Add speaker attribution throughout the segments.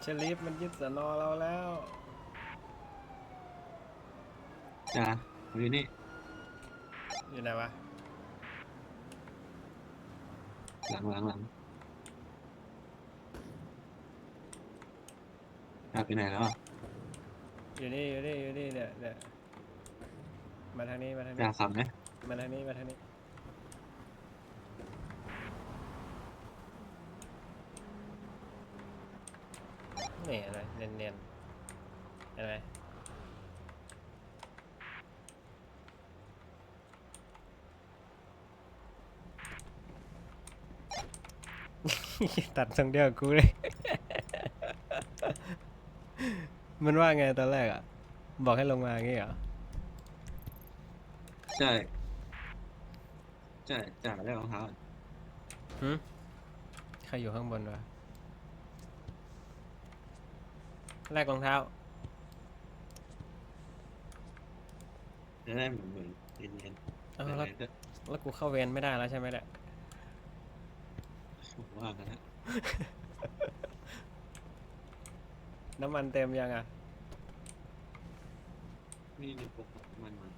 Speaker 1: เชลิฟมันยึดสนอเราแล้ว
Speaker 2: จ้าอยู่นี่
Speaker 1: อยู่ไหนวะ
Speaker 2: หลังหลังหลังจ้าไปไหนแล้วอะ
Speaker 1: อยู่นี่อยู่นี่อยู่นี่เนี่ยเนี่ยมาทางนี้มาทาง
Speaker 2: จ้า
Speaker 1: นี้
Speaker 2: ขับไหม
Speaker 1: มาทางนี้มาทางนี้ นี่อะไรเนียนเนียนๆเห็นไหมตัดทรงเดียวกับกูเลย มันว่าไงตอนแรกอะ บอกให้ลงมาอย่างงี้เหรอ
Speaker 2: ใช่ใช่จ้าได้รองเท้า
Speaker 1: หืมใครอยู่ข้างบนวะ แลกรองเท้า
Speaker 2: จะได้เหมือนเหมือนเรียน
Speaker 1: เอ้า
Speaker 2: ๆ
Speaker 1: แล้ว
Speaker 2: ไหนๆก็
Speaker 1: แล้วกูเข้าเวรไม่ได้แล้วใช่ไหมเนี่ย
Speaker 2: ว่ากันนะ
Speaker 1: น้ำมันเต็มยังอะ
Speaker 2: นี่ในปกมันมา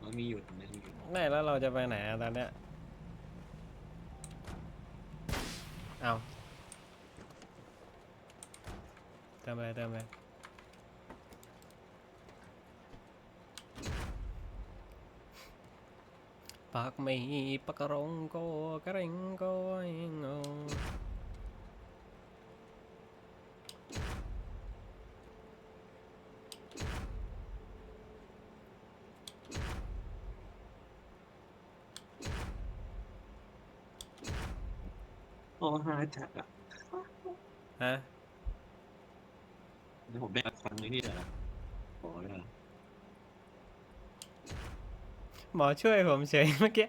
Speaker 2: อ๋อมีหยุดไหมมีหยุด
Speaker 1: ไม่แล้วเราจะไปไหนอะตอนเนี้ย เอาเติ มเลยเติมเลยปากไม่ปากกระรงโกกระเรงโกเองโอ
Speaker 2: โอ้ฮาจัดอะ
Speaker 1: ฮะ
Speaker 2: เดี๋ยวผมไปอัดฟังไอ้นี่เหรอขอเลยเหรอ
Speaker 1: หมอช่วยผมเฉยเมื่อกี้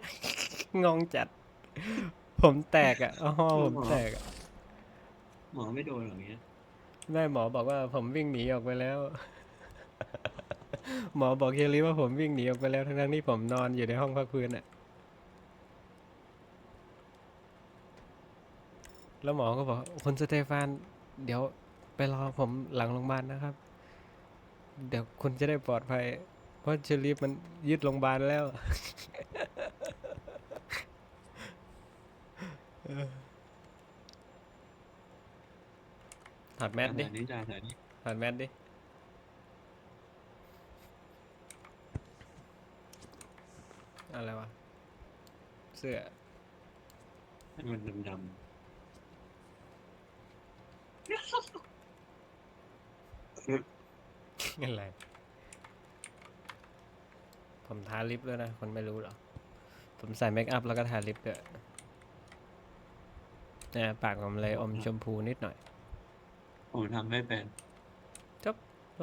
Speaker 1: งงจัด ผมแตกอะอ๋อผมแตกอะ
Speaker 2: หมอไม่โดนหรอกเนี้ย
Speaker 1: แม่หมอบอกว่าผมวิ่งหนีออกไปแล้ว หมอบอกเฮลิว่าผมวิ่งหนีออกไปแล้วทั้งๆที่ผมนอนอยู่ในห้องพักพื้นอะ แล้วหมอก็บอกคุณสเตฟาน เดี๋ยว ไปรอผมหลังโรงพยาบาลนะครับ เดี๋ยวคุณจะได้ปลอดภัย เพราะเชอรี่มันยึดโรงพยาบาลแล้วเออถอดแมสดิ
Speaker 2: อันนี้จ้าแต่นี้
Speaker 1: ถอดแมสดิ อะไรวะ เสื้อ
Speaker 2: ให้มันดำ
Speaker 1: อะไร ผมทาลิปด้วยนะ คนไม่รู้หรอก ผมใส่เมคอัพแล้วก็ทาลิปด้วยเนี่ยปากผมเลยอมชมพูนิดหน่อย
Speaker 2: ๆผมทำไม่เป็น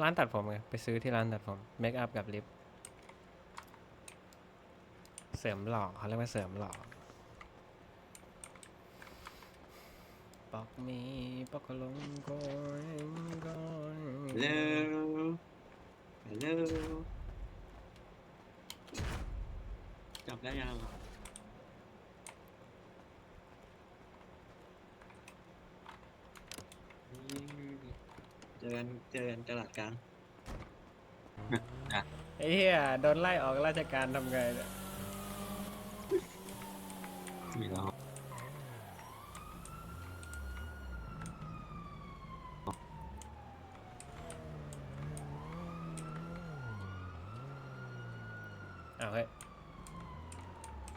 Speaker 1: ร้านตัดผมไง ไปซื้อที่ร้านตัดผม เมคอัพกับลิป เสริมหล่อเขาเรียกว่าเสริมหล่อปอกมีปอกกะลงก้อยก้อย
Speaker 2: ฮัลโหลฮัลโหลจับได้ยังเจอกันเจอกันตลาดกลาง
Speaker 1: ไอ้เหี้ยโดนไล่ออกราชการทำไงเนี่ย
Speaker 2: มีแล้ว
Speaker 1: อ้าวเฮ้ย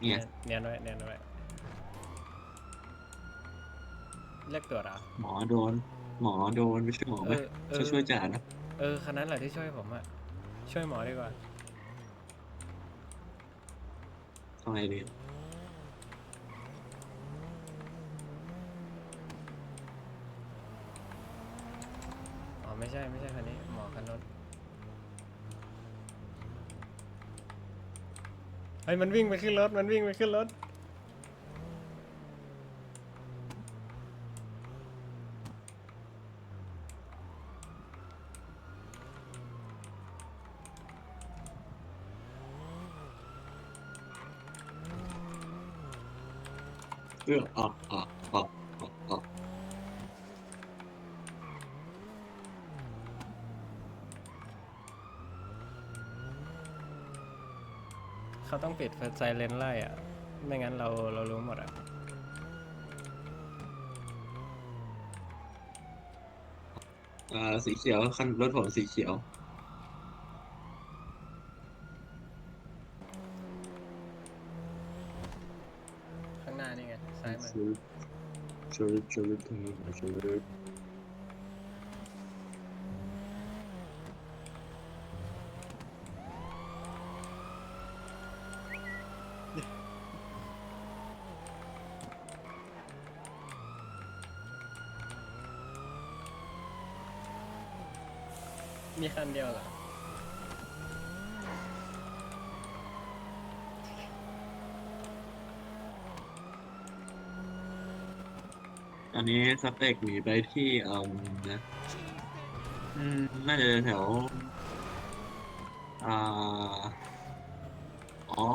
Speaker 2: เนี่ย
Speaker 1: เนียนไว้เนียนไว้เรียกตัวจเหรอ
Speaker 2: หมอโดน หมอโดนไม่ใช่หมอ
Speaker 1: เอ
Speaker 2: ไหม
Speaker 1: อเอ
Speaker 2: ช่วย
Speaker 1: อ
Speaker 2: ช่วยจ่านะ
Speaker 1: เออคันนั้นแหละที่ช่วยผมอะช่วยหมอดีกว่า
Speaker 2: ทำไงดี
Speaker 1: อ๋อไม่ใช่ไม่ใช่คันนี้หมอคันรถ เฮ้ยมันวิ่งไปขึ้นรถ มันวิ่งไปขึ้นรถ
Speaker 2: เออออกออกออกออกออก
Speaker 1: เขาต้องปิดไซเรนไล่อะไม่งั้นเราเรารู้หมดอะ
Speaker 2: อ่าสีเขียวคันรถผมสีเขียว
Speaker 1: ข้างหน้านี่ไงซ้ายมือ
Speaker 2: ชุดชุดชุดชุด
Speaker 1: มีคันเดียวเหรอ
Speaker 2: อันนี้สเปกหนีไปที่เอ่อนะอืมน่าจะแถวอ่าอ๋อ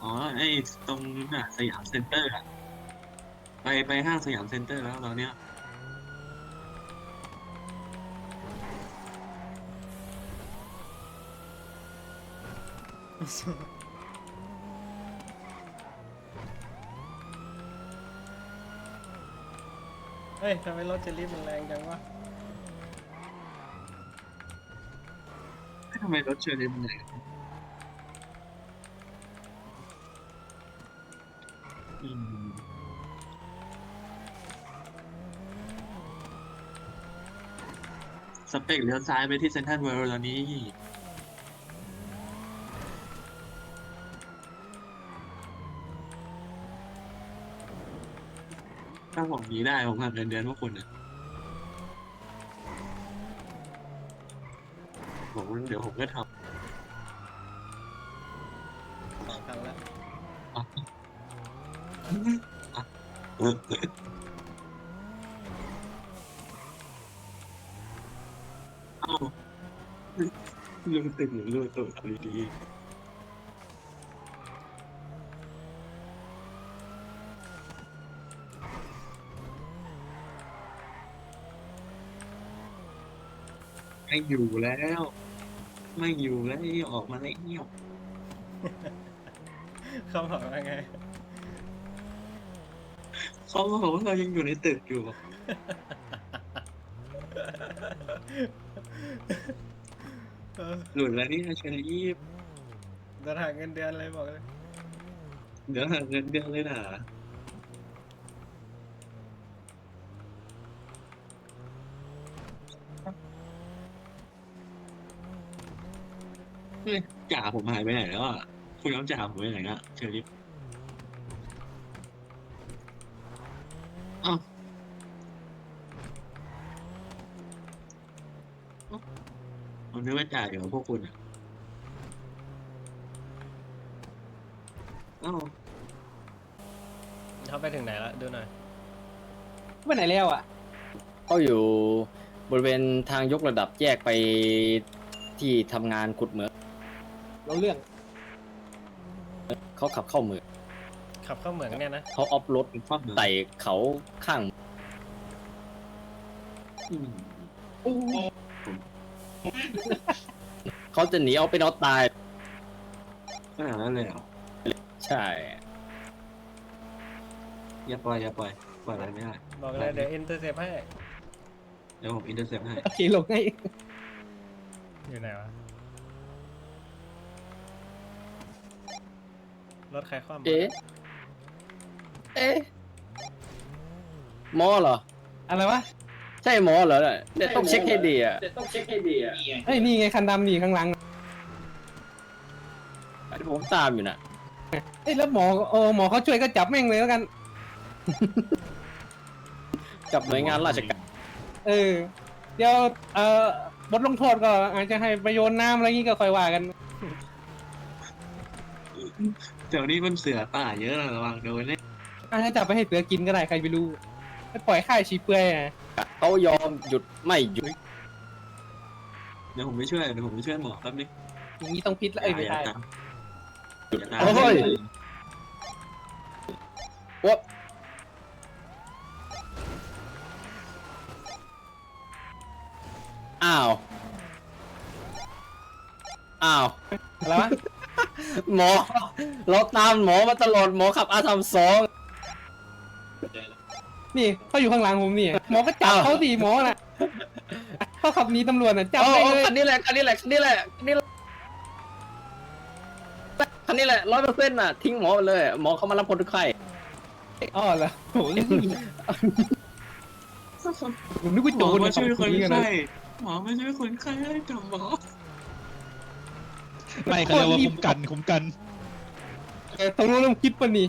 Speaker 2: อ๋อ ไอ้ตรงน่ะสยามเซ็นเตอร์อะไปไปห้างสยามเซ็นเตอร์แล้วตอนเนี้ย
Speaker 1: เฮ้ยทำไมรถเจลลี่มันแรงจังวะ
Speaker 2: ทำไมรถเชอร์รี่มันไหนอืมสเปกเลี้ยวซ้ายไปที่เซ็นทรัลเวิลด์ตอนนี้ ถ้าผมหนีได้ผมหักเงินเดือนพวกคุณอะผมเดี๋ยวผมก็ท
Speaker 1: สองคันละำ
Speaker 2: เอ้าเรื่องตึงหรือเรื่องตัวดีๆ ไม่อยู่แล้ว ไม่อยู่แล้วออกมาแล้วเงียบ
Speaker 1: เขาบอกว่าไง
Speaker 2: เขาบอกว่าเรายังอยู่ในตึกอยู่
Speaker 1: เออ
Speaker 2: หลุดแล้วนี่เชอรี่
Speaker 1: จะหักเงินเดือนเลยบอกเลย
Speaker 2: เดี๋ยวหักเงินเดือนเลยนะ เฮ้ยจ่าผมหายไปไหนแล้วอะคุณน้องจ่าผมไปไหนนะเชอรี่อ้าวเอ้าผมนึกว่าจ่าอยู่กับพวกคุณอะอ้าว
Speaker 1: เขาไปถึงไหนละดูหน่อย
Speaker 3: ไปไหนแล้วอะ
Speaker 4: เขาอยู่บริเวณทางยกระดับแยกไปที่ทำงานขุดเหมือง
Speaker 3: เราเรื่อง
Speaker 4: เขาขับเข้าเมือง
Speaker 1: ขับเข้าเหมืองเนี่ยนะ
Speaker 4: เขาออฟรถ
Speaker 2: เป็นความเหมือน
Speaker 4: ไต่เขาข้าง
Speaker 2: อืม
Speaker 4: เขาจะหนีเอาไปนเอาตาย
Speaker 2: ขนาดนั้นเลยเหรอ
Speaker 4: ใช่
Speaker 2: อย่าปล่อยอย่าปล่อยปล่อยอะไรไม่ได้
Speaker 1: บอกเลยเดี๋ยวอินเตอร์เซปให้
Speaker 2: เดี๋ยวผมอินเตอร์เซปให้
Speaker 3: โอเคลงให้
Speaker 1: อยู่ไหนวะ รถใครคว่ำวะ
Speaker 4: เอ๊ะ เอ๊ะหมอเหรอ
Speaker 3: อะไรวะ
Speaker 4: ใช่หมอเหรอเนี่ยเดี๋ยวต้องเช็คให้ดีอะ
Speaker 3: เฮ้ยนี่ไงคันดำนี่ข้างหลัง
Speaker 4: เดี๋ยวผมตามอยู่น่ะ
Speaker 3: เอ้ยแล้วหมอเออหมอเขาช่วยก็จับแม่งเลยแล้วกัน
Speaker 4: กับหน่วยงานราชการ
Speaker 3: เออ เดี๋ยวเอ่อบทลงโทษก็อาจจะให้ไปโยนน้ำอะไรงี้ก็ค่อยว่ากัน
Speaker 2: เดี๋ยวนี้มันเสือป่าเยอะนะระวังโดนเนี่ย
Speaker 3: อาจจะจับไปให้เสือกินก็ได้ใครไปรู้ไปปล่อยค่ายชีเปลือยอะ
Speaker 4: เขายอมหยุดไม่หยุด
Speaker 2: เดี๋ยวผมไปช่วยเดี๋ยวผมไปช่วยหมอแป๊บนึง
Speaker 3: อย่างนี้ต้องพิษแล้วเอ้ยไม่
Speaker 2: อย่า
Speaker 3: ใช่
Speaker 2: ตาม
Speaker 4: หยุด
Speaker 2: อย่าตาม
Speaker 4: โอ้ยโอ๊ะอ้าว อ้าว
Speaker 3: อะไรวะ
Speaker 4: หมอเราตามหมอมาตลอดหมอขับอาทำสอง
Speaker 3: นี่เขาอยู่ข้างหลังผมนี่หมอก็จับ
Speaker 4: อ้าว
Speaker 3: เขาสิหมอน่ะเขาขับหนีตำรวจน่ะจับ
Speaker 4: เอา
Speaker 3: ได้
Speaker 4: เอา
Speaker 3: เลย
Speaker 4: คันนี้แหละคันนี้แหละคันนี้แหละคันนี้แหละคันนี้แหละร้อยเปอร์เซ็นต์น่ะทิ้งหมอไปเลยหมอเขามารับคนทุกไข้
Speaker 3: อ๋อเหรอโอ้ยผมนึกว่า
Speaker 2: หม
Speaker 3: โจ
Speaker 2: อ
Speaker 3: ร
Speaker 2: มา
Speaker 3: มา
Speaker 2: ช่วยคน
Speaker 3: กันนะ
Speaker 2: ไข้หมอมาช่วยคนไข้ให้จับหมอ
Speaker 5: ไม่เขาเรียกว่าคุ้มกันคุ้มกัน
Speaker 3: แต่ตรงนู้นต้องคิดปะนี่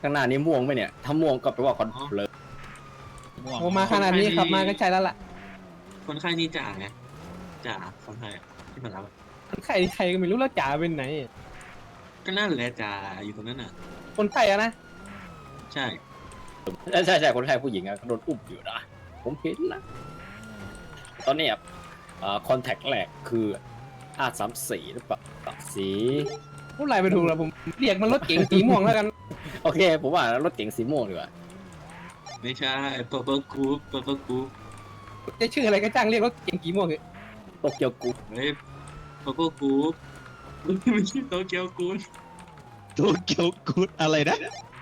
Speaker 4: ข้างหน้านี้ม่วงไหมเนี่ย ถ้าม่วงก็แปลว่าคอนเลย
Speaker 5: ม่วง
Speaker 3: โอ้มาขนาดนี้ขับมาก็ใช่แล้วล่ะ
Speaker 2: คนไข้นี่จ่าไงจ่าคนไข้อะที่มารับอะ
Speaker 3: ใครใครก็ไม่รู้แล้วจ่าเป็นไหน
Speaker 2: ก็นั่นแหละจ่าอยู่ตรงนั้นน่ะ
Speaker 3: คนไข้อะนะ
Speaker 2: ใช่
Speaker 4: ใช่ใช่ใช่คนไข้ผู้หญิงอะโดนอุ้มอยู่นะ ผมเห็นนะ ตอนนี้คอนแทคแรกคืออาสามสี่หรือเปล่าสี
Speaker 3: ผู้ไรไปถูกแล้วผมเรียกมันรถเก๋งสีม่วงแล้วกัน
Speaker 4: โอเค ผมว่ารถเก๋งสีม่วงดีกว่า
Speaker 2: ไม่ใช่เปอร์เปอร์กรุ๊ปเปอร์เปอร์กรุ๊ป
Speaker 3: จะชื่ออะไรก็จ้างเรียกรถเก๋งสีม่วงเถอะ
Speaker 4: โตเกียวกู
Speaker 2: เฮ้ยเปอร์เปอร์กรุ๊ปไม่ใช่โตเกียวกรุ๊ป
Speaker 5: ตัวเกียวกูดอะไรนะ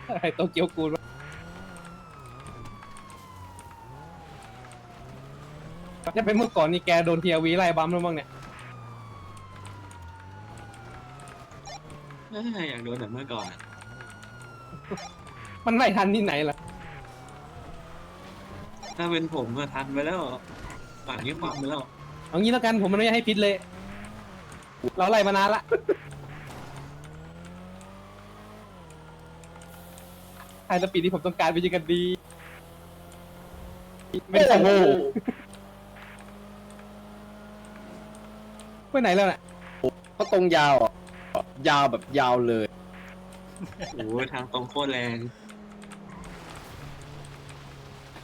Speaker 3: อะไรโตเกียวกู ดวะจะเป็นเมื่อก่อนนี่แกโดนทีอาวีไล่บัมแล้วมั้งเนี่ย
Speaker 2: ไม่ใช่อยากโดนแบบเมื่อก่อนอะ
Speaker 3: มันไล่ทันที่ไหนล่ะ
Speaker 2: ถ้าเป็นผมก็ทันไปแล้วป่านนี้ความไปแล้ว
Speaker 3: เอางี้แล้วกันผมไม่อยากให้พิษเลย เราไล่มานานละไฮสปีดที่ผมต้องการเป็นยังกันดี ไม่ใช่
Speaker 4: โอ้โห
Speaker 3: ไปไหนแล้วน่ะ
Speaker 4: เขาตรงยาวอะยาวแบบยาวเลย
Speaker 2: โอ้โหทางตรงโคตรแรง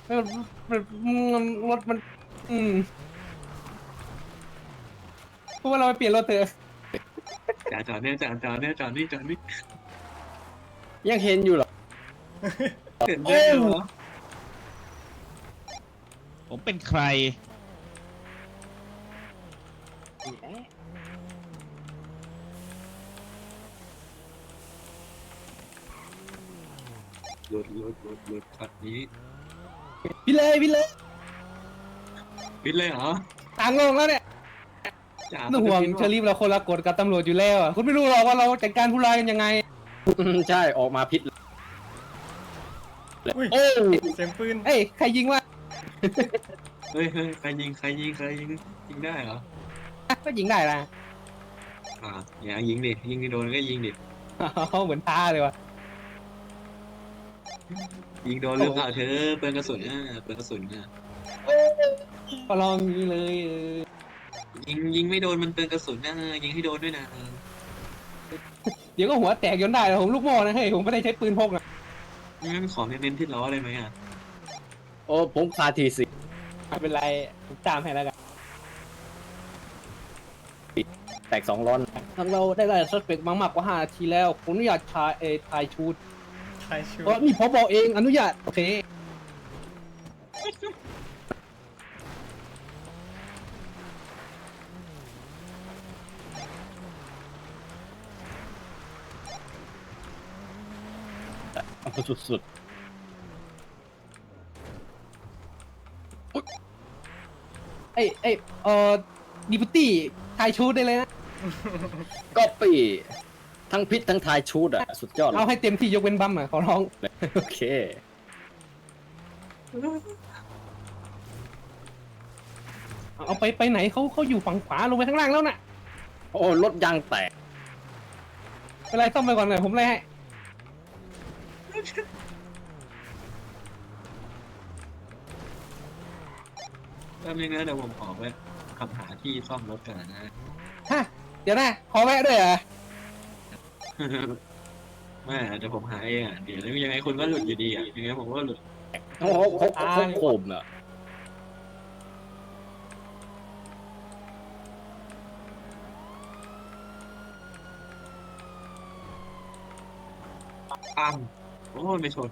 Speaker 3: มันมันมันรถมัน อืมเพราะว่าเราไปเปลี่ยนรถเถอะ
Speaker 2: จ่าจอดเนี่ยจ่าจอดเนี่ยจอดนี่จอดนี่
Speaker 4: ยังเห็นอยู่เหรอ
Speaker 2: เห็นได้เหรอ
Speaker 5: ผมเป็นใคร
Speaker 2: หลุดหลุดหลุดหลุดช็อตนี้
Speaker 3: พี่เลยพี่เลย
Speaker 2: ปิดเลยเหรอ
Speaker 3: ต่างลงแล้วเนี่ย
Speaker 2: จ่า
Speaker 3: ไม่ต้องห่วงเชอรี่เราคนละกฎกับตำรวจอยู่แล้วอะคุณไม่รู้หรอกว่าเราจัดการผู้ร้ายกันยังไง
Speaker 4: ใช่ออกมาพิษเลย
Speaker 1: อุ้ย
Speaker 4: โอ้
Speaker 1: เสียงปืน
Speaker 3: เอ้ยใครยิงวะ
Speaker 2: เฮ้ยเฮ้ยใครยิงใครยิงใครยิงยิงได้เหรอ
Speaker 3: ก็ยิงได้นะ
Speaker 2: อ่าอย่ายิงดิยิงที่โดนก็ยิงดิ
Speaker 3: อ๋อเหมือนท้าเลยวะ
Speaker 2: ยิงโดนหรือเปล่าเธอเปลืองกระสุนอะเปลืองกระสุนอะ
Speaker 3: ก็ลองอย่างนี้เลยเออ
Speaker 2: ยิงยิงไม่โดนมันเปลืองกระสุนนะยิงให้โดนด้วยนะ
Speaker 3: เดี๋ยวก็หัวแตกยนได้แล้วผมลูกโม่นะเฮ้ยผมไม่ได้ใช้ปืนพกนะ
Speaker 2: งั้นขอเน้นๆที่ล้อเลยไหมอะ
Speaker 4: โอ้ผมคาทีสิ
Speaker 3: ไม่เป็นไรผมตามให้แล้วกัน
Speaker 4: แตกสองร้อน
Speaker 3: ทางเราได้ไล่สเปกมามากกว่าห้านาทีแล้วผมอนุญาตชายเอทายชูด
Speaker 1: ใช่ชู
Speaker 3: เพราะนี่พบเองอนุญาต โอเค
Speaker 4: สุด
Speaker 3: เอ้ยเอ้ยเออดิปตี้ทายชูดได้เลยนะ
Speaker 4: ๆก็ปี ทั้งพิษทั้งทายชูดอะ สุดยอดเล
Speaker 3: เอา
Speaker 4: ย
Speaker 3: ให้เต็มที่ยกเว้นบัมอะขอร้อง
Speaker 4: โอเค
Speaker 3: เอาไปไปไหนเขาเขาอยู่ฝั่งขวาลงไปข้างล่างแล้วน่ะ
Speaker 4: โอ้รถยางแตก
Speaker 3: เป็นไรซ่อมไปก่อนหน่อยผมเลยให้
Speaker 2: แป๊บนึงนะเดี๋ยวผมขอไปขับหาที่ซ่อมรถก่อนนะ
Speaker 3: ฮะเดี๋ยวนะขอแวะด้วยเหรอะ
Speaker 2: ไม่เดี๋ยวผมหาเองอะเดี๋ยวยังไงคุณก็หลุดอยู่ดีอะยังไงผมก็หลุด
Speaker 4: โอ้โหโคกโคมอะ
Speaker 2: อตามโอ้ไม่ชน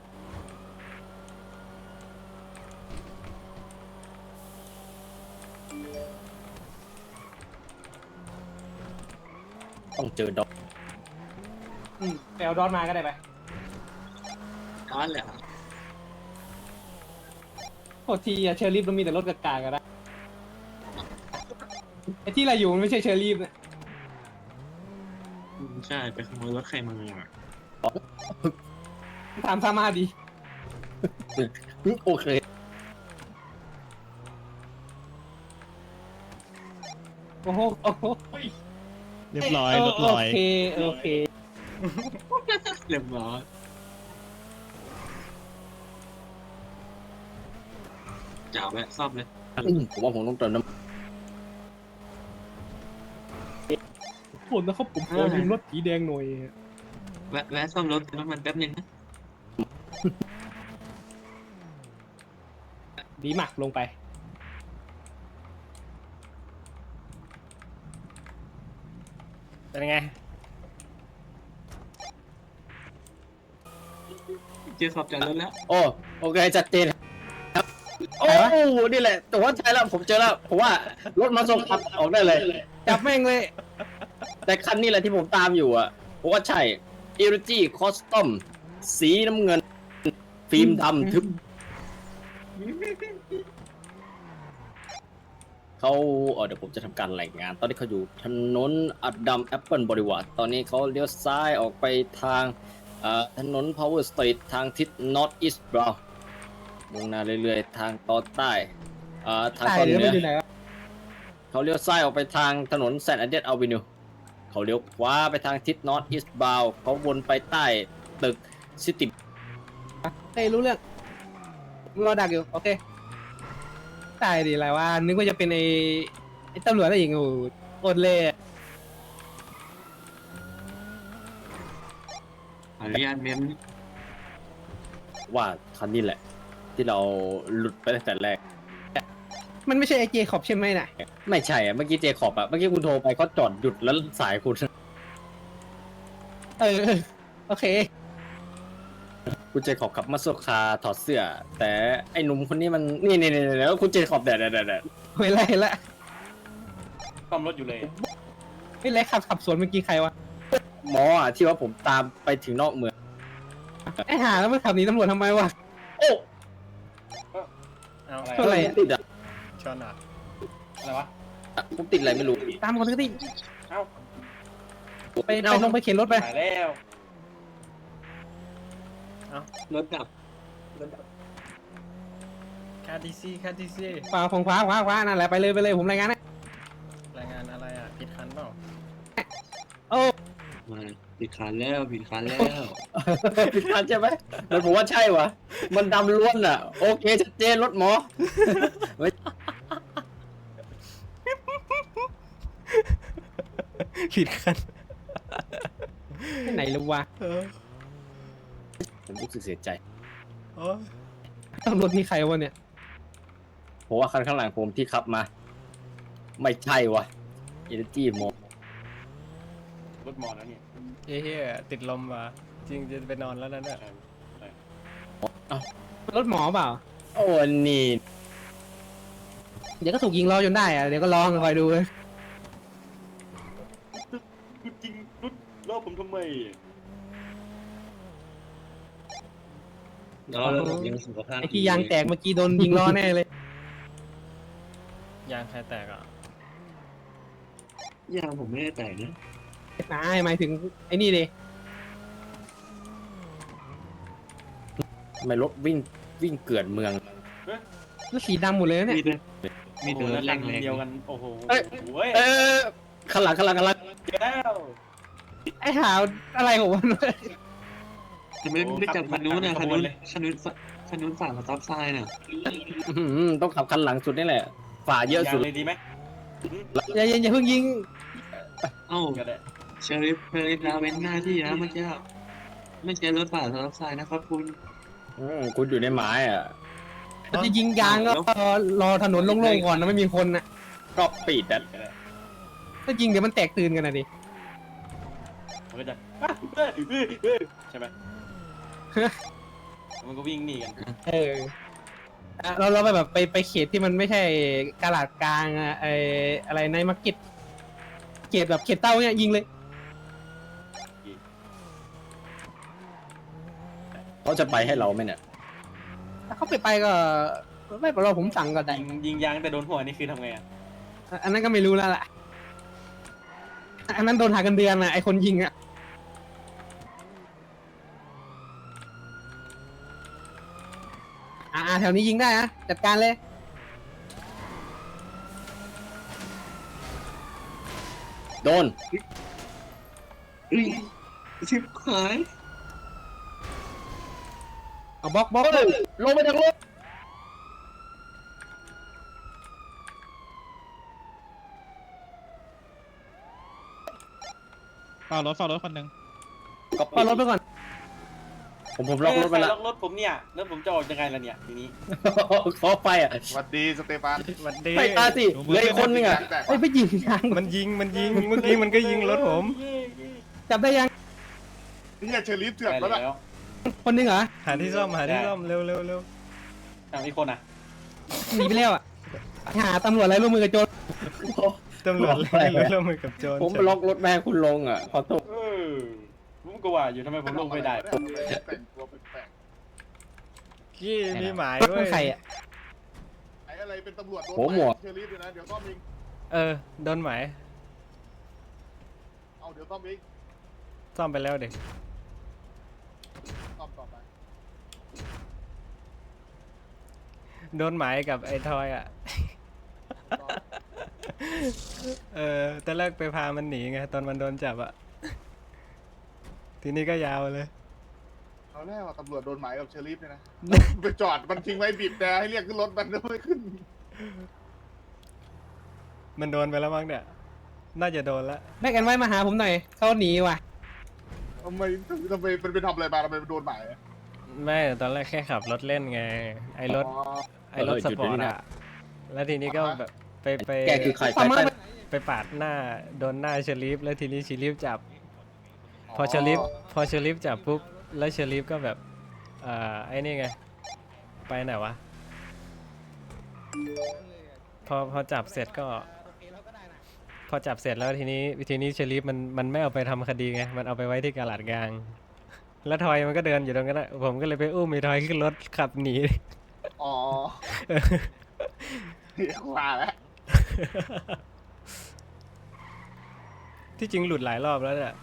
Speaker 4: ต้องเจอด
Speaker 3: ไปเอาดอนมาก็ได้ไป
Speaker 2: ร้อนเลยอะ
Speaker 3: โทษทีอะเชอร์ลีฟมันมีแต่รถกากๆกันนะไอ้ที่เราอยู่มันไม่ใช่เชอร์ลีฟนะ
Speaker 2: อืมใช่ ไปขโมยรถใครมาอะ
Speaker 3: ถามซามาดี
Speaker 4: โอเค
Speaker 3: โอ้โหโอ้โห
Speaker 5: เรียบร้อย
Speaker 3: เร
Speaker 5: ถลอย
Speaker 3: โอเคโอเค
Speaker 2: เรียบร้อยจ่าแวะซ่อมเลย
Speaker 4: อืมผมว่าผมต้องเติมน้
Speaker 3: ผมนะครับผมขอยืมรถสีแดงหน่อย
Speaker 2: แวะแวะซ่อมรถเติมน้ำมันแป๊บนึงนะ
Speaker 3: ดีมากลงไป
Speaker 1: เป็นไง
Speaker 2: เจอขอบจอดรถแล้วำ
Speaker 4: โอ้โอเคชัดเจนครับโอ้นี่แหละแต่ว่าใช่แล้วผมเจอแล้วผมว่ารถมาส่งขับออกได้เลย
Speaker 3: จับแม่งเลย
Speaker 4: แต่คันนี้แหละที่ผมตามอยู่อะผมว่าใช่ e r g Custom สีน้ำเงิน ฟิล์มดำทึบเขาเออเดี๋ยวผมจะทำการรายงาน ตอนนี้เขาอยู่ถนนอัดดำแอปเปิลบริวารตอนนี้เขาเลี้ยวซ้ายออกไปทาง เอ่อถนน Power Street ทางทิศ North East Brown มุ่งหน้าเรื่อยๆ ทางตอนใต้เอ่อทาง
Speaker 3: ตาย
Speaker 4: ตอน
Speaker 3: หรือ
Speaker 4: เหนื
Speaker 3: มัน
Speaker 4: อ
Speaker 3: อยู่ไหนวะ
Speaker 4: เขาเลี้ยวซ้ายออกไปทางถนนแซนด์เดนอ v ว n นิวเขาเลี้ยวขวาไปทางทิศนอร์ทอีสต์บาวเขาวนไปใต้ตึกซิติ
Speaker 3: เฮ้ยรู้เรื่องรอดักอยู่ โอเค ตายดีอะไรวะนึกว่าจะเป็นไอ้ไอ้ตำรวจอะไรอย่างเงี้ยโอ้โหโคตรเล่
Speaker 2: ขออนุญาตเมม
Speaker 4: ว่าคันนี้แหละ ที่เราหลุดไปตั้งแต่แรก
Speaker 3: มันไม่ใช่ไอ้เจคอบใช่ไหมน่ะ
Speaker 4: ไม่ใช่อะเมื่อกี้เจคอบอะเมื่อกี้คุณโทรไปเขาจอดหยุดแล้วสายคุณ
Speaker 3: เออเออโอเค
Speaker 4: คุณเจคอบขับมาสคาถอดเสื้อ แต่ไอ้หนุ่มคนนี้มันนี่นี่นี่แล้วคุณเจคอบเดี๋ยวเดี๋ยวเดี๋ยวเดี๋ยว
Speaker 3: เฮ้ยไรละ
Speaker 6: ซ่อมรถอยู่เลย
Speaker 3: เฮ้ยไรขับขับสวนเมื่อกี้ใครวะ
Speaker 4: หมออะที่ว่าผมตามไปถึงนอกเมือง
Speaker 3: ไอ้ห่าแล้วมันขับหนีตำรวจทำไมวะ
Speaker 4: โอ้
Speaker 1: เอา
Speaker 6: อะไร
Speaker 3: เท่าไหร่อะ
Speaker 4: ติดอะ
Speaker 1: ชนอะ
Speaker 6: อะไรวะ
Speaker 4: ผมติดอะไรไม่รู้
Speaker 3: ตามคนก็ติ
Speaker 6: เอ้า
Speaker 3: ไปไปลงไปเข็นรถไป
Speaker 6: หายแล้ว
Speaker 2: รถดับ
Speaker 1: คาดิซีคาดิซี
Speaker 3: ฝ่าของขวาขวาขวานั่นแหละไปเลยไปเลยผมรายงานให้
Speaker 2: ผิดคันแล้วผิดคันแล้ว
Speaker 4: ผิดคันใช่ไหมมันผมว่าใช่วะมันดำล้วนอะ โอเคชัดเจนรถหมอ
Speaker 1: ผิดคัน
Speaker 3: ที่ไหนรู้วะ
Speaker 1: เออ
Speaker 4: ผมรู้สึกเสียใจ
Speaker 1: โอ้
Speaker 3: ตำรวจนี่ใครวะเนี่ย
Speaker 4: ผมว่าคันข้างหลังผมที่ขับมา ไม่ใช่วะเอเนจีโม
Speaker 6: รถมอแล้วเนี่ย
Speaker 1: เฮ้ยติดลมว่ะจริงจะไปนอนแล้วนะเนี่ย
Speaker 3: รถหมอเปล่า
Speaker 4: โอ้นี่
Speaker 3: เดี๋ยวก็ถูกยิงล้อจนได้อะเดี๋ยวก็ลองคอยดูเลย
Speaker 6: รุดจริงรุดรอบผมทำไม
Speaker 2: แล้วยังสุขภาพ
Speaker 3: ไอ้ที่ยางแตกเมื่อกี้โดนยิงล้อแน่เลย
Speaker 1: ยางใครแตกอะ
Speaker 2: ยางผมไม่ได้แตกนะ
Speaker 3: นายหมายถึงไอ้นี่ดิ
Speaker 4: ทำไมรถวิ่งวิ่งเกลื่อนเมือง
Speaker 3: แล้วสีดำหมดเลยนะเนี่ย
Speaker 2: มีแต่มีแต่
Speaker 6: โอ้โห
Speaker 2: รถแร
Speaker 6: แรง
Speaker 2: งแรง
Speaker 6: เดียวกัน โอ้โห
Speaker 4: เอ้ย
Speaker 6: โอ้ย
Speaker 4: เออข้างหลังข้างหลังข้างหลัง
Speaker 6: เจอแล้ว
Speaker 3: ไอ้หาวอะไรของมันวะ
Speaker 2: จะไม่ไม่จับคันนู้นนะ
Speaker 6: ขั
Speaker 2: คั
Speaker 6: บ
Speaker 2: น
Speaker 6: ขบว
Speaker 2: นู้
Speaker 6: น
Speaker 2: น
Speaker 6: เลย
Speaker 2: คันนู้นคันนู้นฝั่งสต็อปไซน์น่ะ
Speaker 4: อื้อหือต้องขับคันหลังสุดนี่แหละฝ่าเยอะสุดา
Speaker 6: งเลยดีไหม
Speaker 3: อย่าอย่าอย่าเพิ่งยิง
Speaker 2: เอ้า
Speaker 6: ก็ได้
Speaker 2: เชอริฟเชอริฟลาเว้นหน้าที่นะเมื่อกี้ไม่ใช่รถฝ่าสต็อปไซน์นะครับคุณ
Speaker 4: อืมคุณอยู่ในหมายอะ
Speaker 3: มันจะยิงยางก็รอรอถนนโล่งๆก่อนนะไม่มีคนนะ
Speaker 4: ก็ปิดอะ
Speaker 6: ก็ได้
Speaker 3: ถ้ายิงเดี๋ยวมันแตกตื่นกันนะดิ
Speaker 6: มันก็จะอะเอ้ยเอ้ยเอ้ยใช่ไหมมันก็วิ่งหนีกัน
Speaker 3: เอออะเราเราไปแบบไปไปเขตที่มันไม่ใช่กาลาดกลางอะไออะไรในมาร์เก็ตเขตแบบเขตเต้าเนี่ยยิงเลย
Speaker 4: เขาจะไปให้เราไหมเนี่ย
Speaker 3: ถ้าเขาไปไปก็ไม่เป็นไรผมสั่งก็ได้
Speaker 6: ยิงยิงยางแต่โดนหัวนี่คือทำไงอะ
Speaker 3: อันนั้นก็ไม่รู้แล้วล่ะอันนั้นโดนหักกันเดือนน่ะไอคนยิงอะอ่าแถวนี้ยิงได้นะจัดการเลย
Speaker 4: โดน
Speaker 2: อุ้ยชิบหาย
Speaker 3: เอาบล็อกบล็อก
Speaker 4: ลงไปจากรถ
Speaker 5: เฝ้ารถเฝ้ารถคนหนึ่ง
Speaker 4: ก็
Speaker 3: ปล่อยรถไปก่อน
Speaker 4: ผมผมล็อกรถไป
Speaker 6: ใค
Speaker 4: แล้ว
Speaker 6: ล็อกรถผมเนี่ยแล้วผมจะออกยังไงล่ะเนี่ยทีนี้
Speaker 4: ขอไปอะ
Speaker 7: สวัสดีสเตฟาน
Speaker 1: วันดี
Speaker 4: ไปตาสิเหลืออีกคนนึงอะ
Speaker 7: แตก
Speaker 3: เอ้ยไปยิงยาง
Speaker 1: มันยิงมันยิงเมื่อกี้มันก็ยิงรถผม
Speaker 3: จับได้ยัง
Speaker 7: นี่เชอรี่เถื่อน
Speaker 6: ได้
Speaker 7: แล้วล่ะ
Speaker 6: แล้ว
Speaker 3: คนหนึงเหรอ
Speaker 1: หาที่ซ่อมหาที่ซ่อมเร็วเร็วเร็ว
Speaker 6: ทางอีกคนอะ
Speaker 3: หนีไปแล้วอะหาตำรวจอะไรร่วมมือกับโจร
Speaker 1: ตำรวจเลยเลยร่วมมือกับโจร
Speaker 4: ผมล็อกรถแม่ให้คุณลงอะขอโทษ
Speaker 6: เออผมก็ว่าอยู่ทำไมผมลงไม่ได้
Speaker 7: แต่งตัวแปลก
Speaker 1: กี้มีหมาย
Speaker 3: รถ
Speaker 1: เว้
Speaker 3: ขอยงใครอะ
Speaker 7: ๆไอ้อะไรเป็นตำรวจโดน
Speaker 4: หัวหมวก
Speaker 7: เชอรี่ด้วยนะ เดี๋ยวต้อมเอง
Speaker 1: เออโดนหมาย
Speaker 7: เอาเดี๋ยวต้อมเอง
Speaker 1: ซ่อมไปแล้วเด็ก
Speaker 7: ต้อมต่อไป
Speaker 1: โดนหมายกับไอ้ทอยอะ
Speaker 7: ต้อม
Speaker 1: เออตอนแรกไปพามันหนีไง ตอนมันโดนจับอะ ทีนี้ก็ยาวเลย
Speaker 7: เอาแล้วว่าตำรวจโดนหมายกับเชอรี่เนี่ยนะ ไปจอดมันทิ้งไว้บีบแต่ให้เรียกขึ้นรถมันไม่ขึ้น
Speaker 1: มันโดนไปแล้วมั้งเนี่ย น่าจะโดนละ
Speaker 3: แม็กแอนไว้มาหาผมหน่อยเขาหนีว่ะ
Speaker 7: ทำไมทำไมมันไปทำอะไรมาทำไมมันโดนหมายอะ
Speaker 1: ไม่ตอนแรกแค่ขับรถเล่นไง ไอ้รถ
Speaker 7: อ๋อ
Speaker 1: ไอ้รถสปอร์ตอะแล้วทีนี้ก็แบบไปไป
Speaker 4: แกคือใคร
Speaker 3: ตาม
Speaker 4: ไป
Speaker 3: มา
Speaker 4: ไป
Speaker 1: ไปปาดหน้าโดนหน้าเชอรีฟแล้วทีนี้เชอรีฟจับ พอเชอรีฟพอเชอรีฟจับปุ๊บแล้วเชอรีฟก็แบบเอ่อไอ้นี่ไงไปไหนวะพอพอจับเสร็จก็ พอจับเสร็จแล้วทีนี้ทีนี้เชอรีฟมันมันไม่เอาไปทำคดีไง มันเอาไปไว้ที่กาลาดกลาง แล้วทอยมันก็เดินอยู่ตรงนั้นอะผมก็เลยไปอุ้มไอ้ทอยขึ้นรถขับหนี
Speaker 7: อ๋อเฮียว่าแล้ว
Speaker 1: ที่จริงหลุดหลายรอบแล้วเนี่ย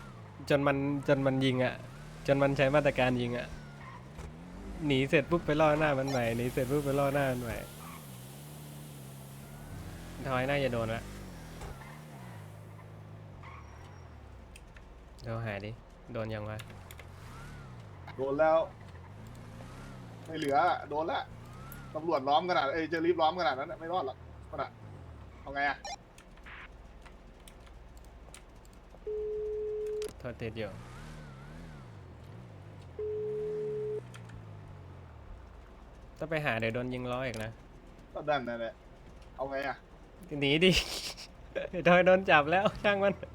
Speaker 1: จนมันจนมันยิงอะ่ะ จนมันใช้มาตรการยิงอะ่ะ หนีเสร็จปุ๊บไปล่อหน้ามันใหม่ หนีเสร็จปุ๊บไปล่อหน้ามันใหม่ทอยน่าจะโดนละ เดี๋ยวหาดิ โดนยังวะ
Speaker 7: โดนแล้ว ไม่เหลือโดนละตำรวจล้อมขนาดเอ้ยเชอรี่ล้อมขนาดนั้นน่ะไม่รอดหรอกมันอะเอาไงอะ
Speaker 1: โทษติดอยู่ต้องไปหาเดี๋ยวโดนยิงล้ออีกนะ
Speaker 7: ก็ดันนั่นแหละเอาไงอะ
Speaker 1: หนีดิทอยโดนจับแล้วช่างมันมัน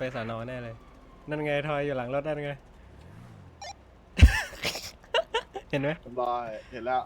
Speaker 1: ไปสอนอแน่เลย นั่นไงทอยอยู่หลังรถนั่นไง เห็นไหม
Speaker 7: เรียบร้อยเห็นแล้ว